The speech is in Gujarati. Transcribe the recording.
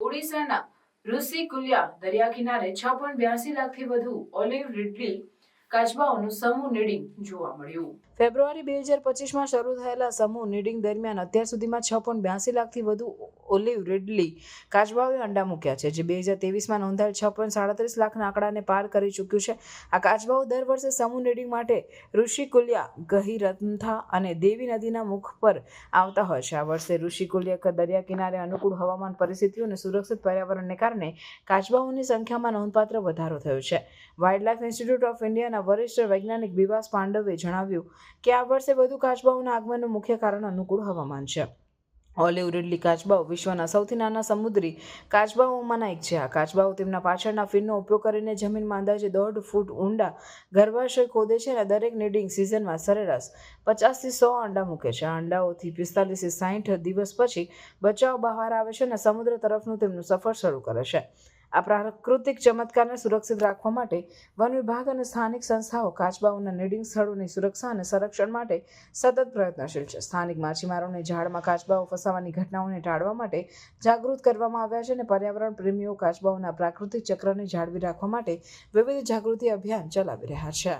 ઓડિશાના ઋષિકુલ્યા દરિયા કિનારે છ પોઈન્ટ બ્યાસી લાખથી વધુ ઓલિવ રીડલી કાચબાઓનું સમૂહ નીડિંગ જોવા મળ્યું. ફેબ્રુઆરી બે હજાર પચીસમાં શરૂ થયેલા સમૂહ નીડિંગ દરમિયાન અત્યાર સુધીમાં છ પોઈન્ટ બ્યાસી લાખથી વધુ ઓલિવ રીડલી કાચબાઓએ અંડા મૂક્યા છે, જે બે હજાર તેવીસમાં નોંધાયેલ છ પોઈન્ટ સાડત્રીસ લાખના આંકડાને પાર કરી ચૂક્યું છે. આ કાચબાઓ દર વર્ષે સમૂહ નીડિંગ માટે ઋષિકુલ્યા ગહિરથંથા અને દેવી નદીના મુખ પર આવતા હોય છે. આ વર્ષે ઋષિકુલ્યા દરિયા કિનારે અનુકૂળ હવામાન પરિસ્થિતિઓ અને સુરક્ષિત પર્યાવરણને કારણે કાચબાઓની સંખ્યામાં નોંધપાત્ર વધારો થયો છે. વાઇલ્ડલાઇફ ઇન્સ્ટિટ્યૂટ ઓફ ઇન્ડિયાના વરિષ્ઠ વૈજ્ઞાનિક બિવાસ પાંડવે જણાવ્યું કે આ વર્ષે વધુ કાચબાઓના આગમનનું મુખ્ય કારણ અનુકૂળ હવામાન છે. ઓલિવ રીડલી કાચબાઓ વિશ્વના સૌથી નાના સમુદ્રી કાચબાઓમાંના એક છે. આ કાચબાઓ તેમના પાછળના ફીનનો ઉપયોગ કરીને જમીનમાં અંદાજે દોઢ ફૂટ ઊંડા ગર્ભાશય ખોદે છે અને દરેક નીડિંગ સિઝનમાં સરેરાશ પચાસથી સો અંડા મૂકે છે. આ અંડાઓથી પિસ્તાલીસથી સાઠ દિવસ પછી બચ્ચાઓ બહાર આવે છે અને સમુદ્ર તરફનું તેમનું સફર શરૂ કરે છે. આ પ્રાકૃતિક ચમત્કારને સુરક્ષિત રાખવા માટે વન વિભાગ અને સ્થાનિક સંસ્થાઓ કાચબાઓના નીડિંગ સ્થળોની સુરક્ષા અને સંરક્ષણ માટે સતત પ્રયત્નશીલ છે. સ્થાનિક માછીમારોને ઝાડમાં કાચબાઓ ફસાવાની ઘટનાઓને ટાળવા માટે જાગૃત કરવામાં આવ્યા છે અને પર્યાવરણ પ્રેમીઓ કાચબાઓના પ્રાકૃતિક ચક્રને જાળવી રાખવા માટે વિવિધ જાગૃતિ અભિયાન ચલાવી રહ્યા છે.